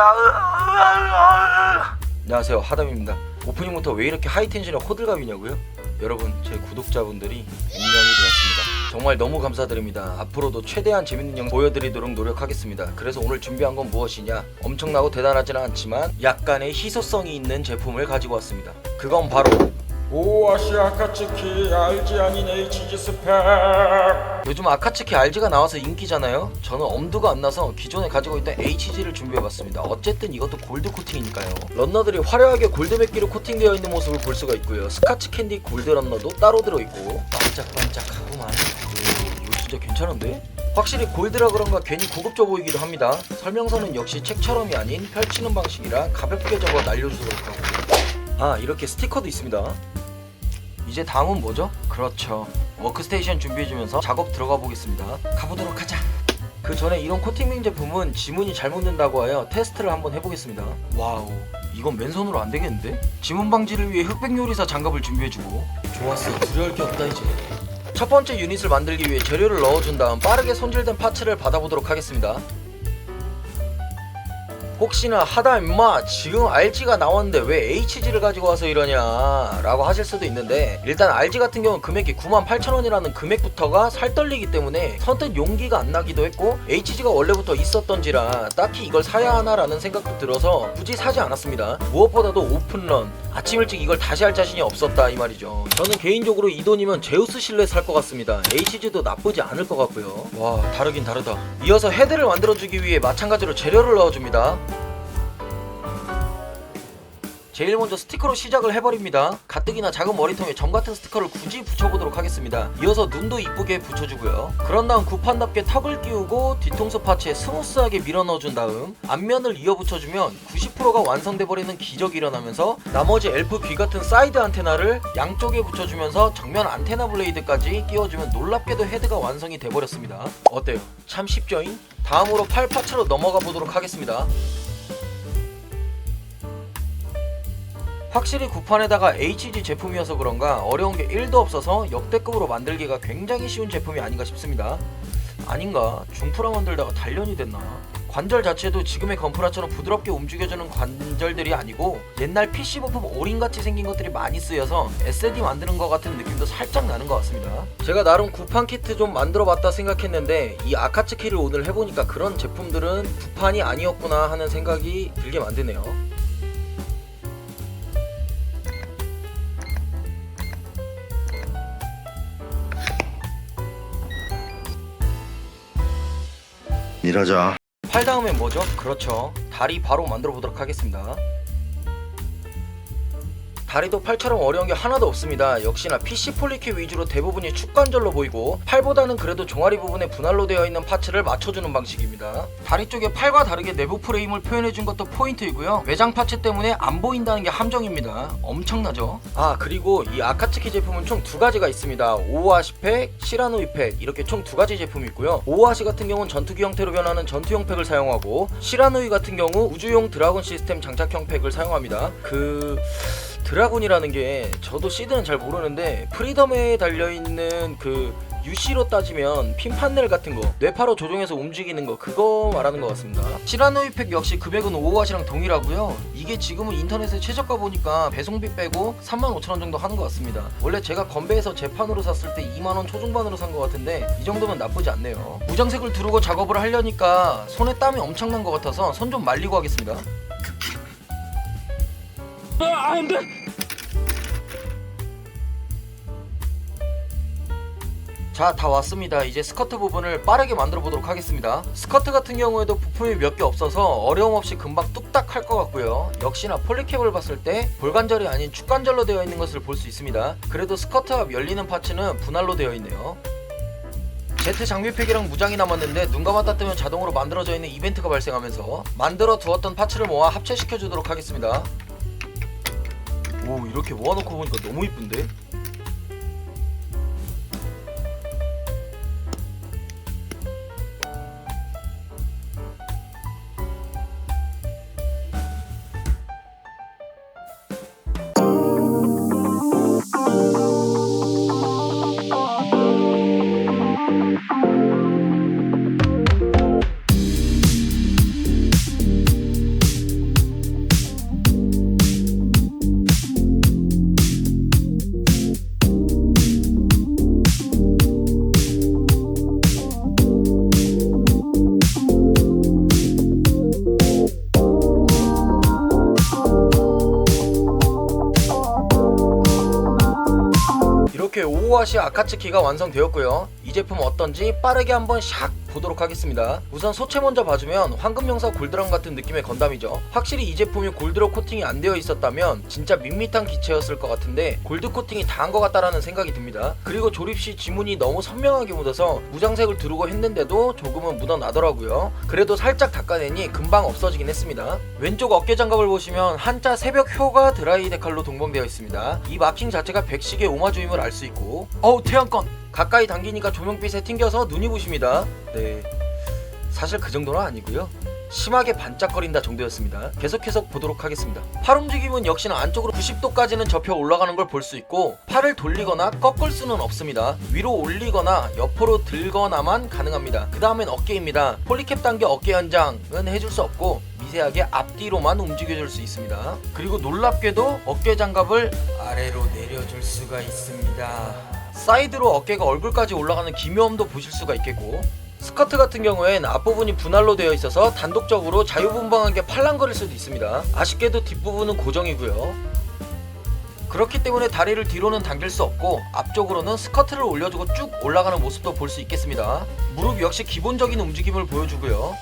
허리야. 안녕하세요 하담입니다. 오프닝부터 왜 이렇게 하이텐션의 호들갑이냐고요? 여러분 제 구독자분들이 운명이 되었습니다. 정말 너무 감사드립니다. 앞으로도 최대한 재밌는 영상 보여드리도록 노력하겠습니다. 그래서 오늘 준비한 건 무엇이냐? 엄청나고 대단하지는 않지만 약간의 희소성이 있는 제품을 가지고 왔습니다. 그건 바로 오아시 아카츠키 알지 아닌 HG 스펙 요즘 아카츠키 RG가 나와서 인기잖아요. 저는 엄두가 안 나서 기존에 가지고 있던 HG를 준비해봤습니다. 어쨌든 이것도 골드 코팅이니까요. 런너들이 화려하게 골드 맥기로 코팅되어 있는 모습을 볼 수가 있고요. 스카치 캔디 골드 런너도 따로 들어있고 반짝반짝하고만. 오, 이거 진짜 괜찮은데? 확실히 골드라 그런가 괜히 고급져 보이기도 합니다. 설명서는 역시 책처럼이 아닌 펼치는 방식이라 가볍게 적어 날려주도록 하고. 아 이렇게 스티커도 있습니다. 이제 다음은 뭐죠? 그렇죠. 워크스테이션 준비해주면서 작업 들어가 보겠습니다. 가보도록 하자. 그 전에 이런 코팅링 제품은 지문이 잘못 는다고 하여 테스트를 한번 해보겠습니다. 와우, 이건 맨손으로 안 되겠는데? 지문 방지를 위해 흑백 요리사 장갑을 준비해주고 좋았어, 두려울 게 없다 이제. 첫 번째 유닛을 만들기 위해 재료를 넣어준 다음 빠르게 손질된 파츠를 받아보도록 하겠습니다. 혹시나 하다 임마 지금 RG가 나왔는데 왜 HG를 가지고 와서 이러냐? 라고 하실 수도 있는데 일단 RG 같은 경우는 금액이 98,000원이라는 금액부터가 살떨리기 때문에 선뜻 용기가 안 나기도 했고 HG가 원래부터 있었던지라 딱히 이걸 사야 하나 라는 생각도 들어서 굳이 사지 않았습니다. 무엇보다도 오픈런. 아침 일찍 이걸 다시 할 자신이 없었다 이 말이죠. 저는 개인적으로 이 돈이면 제우스 실내 살 것 같습니다. HG도 나쁘지 않을 것 같고요. 와 다르긴 다르다. 이어서 헤드를 만들어주기 위해 마찬가지로 재료를 넣어줍니다 제일 먼저 스티커로 시작을 해버립니다. 가뜩이나 작은 머리통에 점 같은 스티커를 굳이 붙여보도록 하겠습니다. 이어서 눈도 이쁘게 붙여주고요. 그런 다음 구판답게 턱을 끼우고 뒤통수 파츠에 스무스하게 밀어 넣어준 다음 앞면을 이어 붙여주면 90%가 완성돼 버리는 기적이 일어나면서 나머지 엘프 귀 같은 사이드 안테나를 양쪽에 붙여주면서 정면 안테나 블레이드까지 끼워주면 놀랍게도 헤드가 완성이 돼버렸습니다. 어때요? 참 쉽죠잉? 다음으로 팔 파츠로 넘어가 보도록 하겠습니다. 확실히 구판에다가 HG 제품이어서 그런가 어려운 게 1도 없어서 역대급으로 만들기가 굉장히 쉬운 제품이 아닌가 싶습니다. 아닌가? 중프라 만들다가 단련이 됐나? 관절 자체도 지금의 건프라처럼 부드럽게 움직여주는 관절들이 아니고 옛날 PC 부품 오링같이 생긴 것들이 많이 쓰여서 SD 만드는 것 같은 느낌도 살짝 나는 것 같습니다. 제가 나름 구판 키트 좀 만들어봤다 생각했는데 이 아카츠 키를 오늘 해보니까 그런 제품들은 구판이 아니었구나 하는 생각이 들게 만드네요. 일하자. 팔 다음엔 뭐죠? 그렇죠. 다리 바로 만들어 보도록 하겠습니다. 다리도 팔처럼 어려운 게 하나도 없습니다. 역시나 PC 폴리키 위주로 대부분이 축관절로 보이고 팔보다는 그래도 종아리 부분에 분할로 되어 있는 파츠를 맞춰주는 방식입니다. 다리 쪽에 팔과 다르게 내부 프레임을 표현해준 것도 포인트이고요. 외장 파츠 때문에 안 보인다는 게 함정입니다. 엄청나죠? 아 그리고 이 아카츠키 제품은 총 두 가지가 있습니다. 오아시 팩, 시라노이 팩 이렇게 총 두 가지 제품이 있고요. 오아시 같은 경우는 전투기 형태로 변하는 전투용 팩을 사용하고 시라노이 같은 경우 우주용 드라곤 시스템 장착형 팩을 사용합니다. 그 드라군이라는 게 저도 시드는 잘 모르는데 프리덤에 달려있는 그 UC로 따지면 핀 판넬 같은 거 뇌파로 조종해서 움직이는 거 그거 말하는 것 같습니다. 시라노이 팩 역시 금액은 5왓이랑 동일하고요. 이게 지금은 인터넷에 최저가 보니까 배송비 빼고 35,000원 정도 하는 것 같습니다. 원래 제가 건배해서 재판으로 샀을 때 2만원 초중반으로 산 것 같은데 이 정도면 나쁘지 않네요. 무장색을 두르고 작업을 하려니까 손에 땀이 엄청난 것 같아서 손 좀 말리고 하겠습니다. 아 안돼 자, 다 왔습니다. 이제 스커트 부분을 빠르게 만들어 보도록 하겠습니다. 스커트 같은 경우에도 부품이 몇 개 없어서 어려움 없이 금방 뚝딱 할 것 같고요. 역시나 폴리캡을 봤을 때 볼관절이 아닌 축관절로 되어 있는 것을 볼 수 있습니다. 그래도 스커트 앞 열리는 파츠는 분할로 되어 있네요. 제트 장비팩이랑 무장이 남았는데 눈 감았다 뜨면 자동으로 만들어져 있는 이벤트가 발생하면서 만들어 두었던 파츠를 모아 합체시켜 주도록 하겠습니다. 오, 이렇게 모아놓고 보니까 너무 이쁜데? 오오아시 아카츠키가 완성되었고요. 이 제품 어떤지 빠르게 한번 샥 보도록 하겠습니다. 우선 소체 먼저 봐주면 황금영사 골드랑 같은 느낌의 건담이죠. 확실히 이 제품이 골드로 코팅이 안 되어 있었다면 진짜 밋밋한 기체였을 것 같은데 골드 코팅이 다 한 것 같다라는 생각이 듭니다. 그리고 조립 시 지문이 너무 선명하게 묻어서 무장색을 두르고 했는데도 조금은 묻어나더라고요. 그래도 살짝 닦아내니 금방 없어지긴 했습니다. 왼쪽 어깨 장갑을 보시면 한자 새벽 효가 드라이 데칼로 동봉되어 있습니다. 이 마킹 자체가 백식의 오마주임을 알 수 있고 어우 태양권 가까이 당기니까 조명빛에 튕겨서 눈이 부십니다. 네 사실 그 정도는 아니고요. 심하게 반짝거린다 정도였습니다. 계속해서 보도록 하겠습니다. 팔 움직임은 역시나 안쪽으로 90도까지는 접혀 올라가는 걸 볼 수 있고 팔을 돌리거나 꺾을 수는 없습니다. 위로 올리거나 옆으로 들거나만 가능합니다. 그 다음엔 어깨입니다. 폴리캡 단계 어깨 연장은 해줄 수 없고 미세하게 앞뒤로만 움직여줄 수 있습니다. 그리고 놀랍게도 어깨 장갑을 아래로 내려줄 수가 있습니다. 사이드로 어깨가 얼굴까지 올라가는 기묘함도 보실 수가 있겠고 스커트 같은 경우엔 앞부분이 분할로 되어 있어서 단독적으로 자유분방하게 팔랑거릴 수도 있습니다. 아쉽게도 뒷부분은 고정이고요. 그렇기 때문에 다리를 뒤로는 당길 수 없고 앞쪽으로는 스커트를 올려주고 쭉 올라가는 모습도 볼 수 있겠습니다. 무릎 역시 기본적인 움직임을 보여주고요.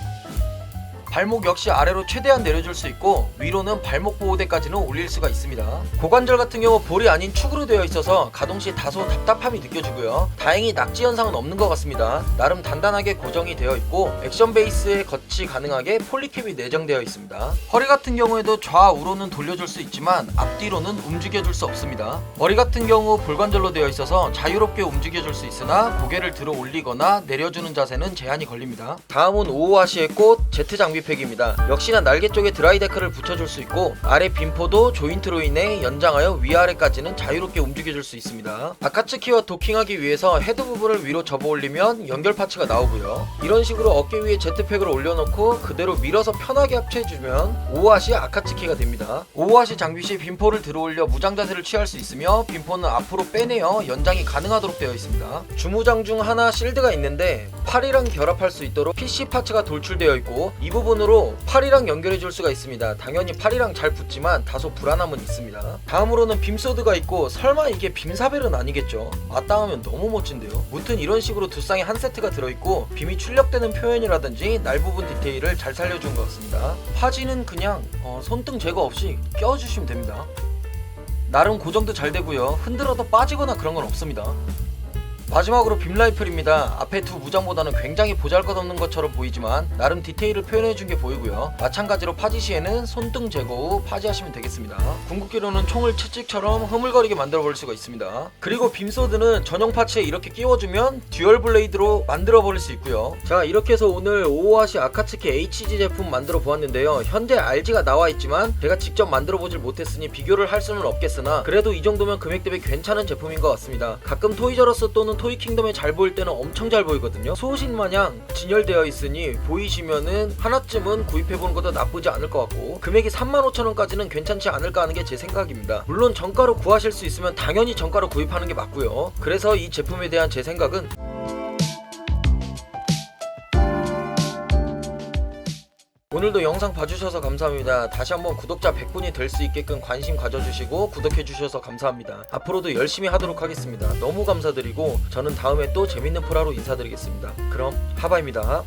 발목 역시 아래로 최대한 내려줄 수 있고 위로는 발목 보호대까지는 올릴 수가 있습니다. 고관절 같은 경우 볼이 아닌 축으로 되어 있어서 가동 시 다소 답답함이 느껴지고요. 다행히 낙지 현상은 없는 것 같습니다. 나름 단단하게 고정이 되어 있고 액션 베이스에 거치 가능하게 폴리캡이 내장되어 있습니다. 허리 같은 경우에도 좌우로는 돌려줄 수 있지만 앞뒤로는 움직여줄 수 없습니다. 머리 같은 경우 볼관절로 되어 있어서 자유롭게 움직여줄 수 있으나 고개를 들어 올리거나 내려주는 자세는 제한이 걸립니다. 다음은 오오아시의 꽃 제트 장비 팩입니다. 역시나 날개 쪽에 드라이 데크를 붙여줄 수 있고 아래 빈포도 조인트로 인해 연장하여 위아래까지는 자유롭게 움직여줄 수 있습니다. 바카츠키와 도킹하기 위해서 헤드 부분을 위로 접어 올리면 연결 파츠가 나오고요. 이런 식으로 어깨 위에 제트팩을 올려놓고 그대로 밀어서 편하게 합체해주면 오오아시 아카츠키가 됩니다. 오오아시 장비 시 빈포를 들어 올려 무장 자세를 취할 수 있으며 빈포는 앞으로 빼내어 연장이 가능하도록 되어 있습니다. 주무장 중 하나 실드가 있는데 팔이랑 결합할 수 있도록 PC 파츠가 돌출되어 있고 이 부분 으로 팔이랑 연결해 줄 수가 있습니다. 당연히 팔이랑 잘 붙지만 다소 불안함은 있습니다. 다음으로는 빔소드가 있고 설마 이게 빔사벨은 아니겠죠? 마땅하면 너무 멋진데요. 무튼 이런 식으로 두 쌍의 한 세트가 들어있고 빔이 출력되는 표현이라든지 날 부분 디테일을 잘 살려준 것 같습니다. 파지는 그냥 어, 손등 제거 없이 껴주시면 됩니다. 나름 고정도 잘 되고요. 흔들어도 빠지거나 그런 건 없습니다. 마지막으로 빔 라이플입니다. 앞에 두 무장보다는 굉장히 보잘것없는 것처럼 보이지만 나름 디테일을 표현해준 게 보이고요. 마찬가지로 파지 시에는 손등 제거 후 파지하시면 되겠습니다. 궁극기로는 총을 채찍처럼 흐물거리게 만들어 버릴 수가 있습니다. 그리고 빔소드는 전용 파츠에 이렇게 끼워주면 듀얼 블레이드로 만들어 버릴 수 있고요. 자 이렇게 해서 오늘 오오아시 아카츠키 HG 제품 만들어 보았는데요. 현재 RG가 나와 있지만 제가 직접 만들어 보질 못했으니 비교를 할 수는 없겠으나 그래도 이 정도면 금액 대비 괜찮은 제품인 것 같습니다. 가끔 토이저러스 또는 토이 킹덤에 잘 보일 때는 엄청 잘 보이거든요. 소신 마냥 진열되어 있으니 보이시면은 하나쯤은 구입해보는 것도 나쁘지 않을 것 같고 금액이 35,000원까지는 괜찮지 않을까 하는 게 제 생각입니다. 물론 정가로 구하실 수 있으면 당연히 정가로 구입하는 게 맞고요. 그래서 이 제품에 대한 제 생각은 오늘도 영상 봐주셔서 감사합니다. 다시 한번 구독자 100분이 될 수 있게끔 관심 가져주시고 구독해주셔서 감사합니다. 앞으로도 열심히 하도록 하겠습니다. 너무 감사드리고 저는 다음에 또 재밌는 프라로 인사드리겠습니다. 그럼 하바입니다.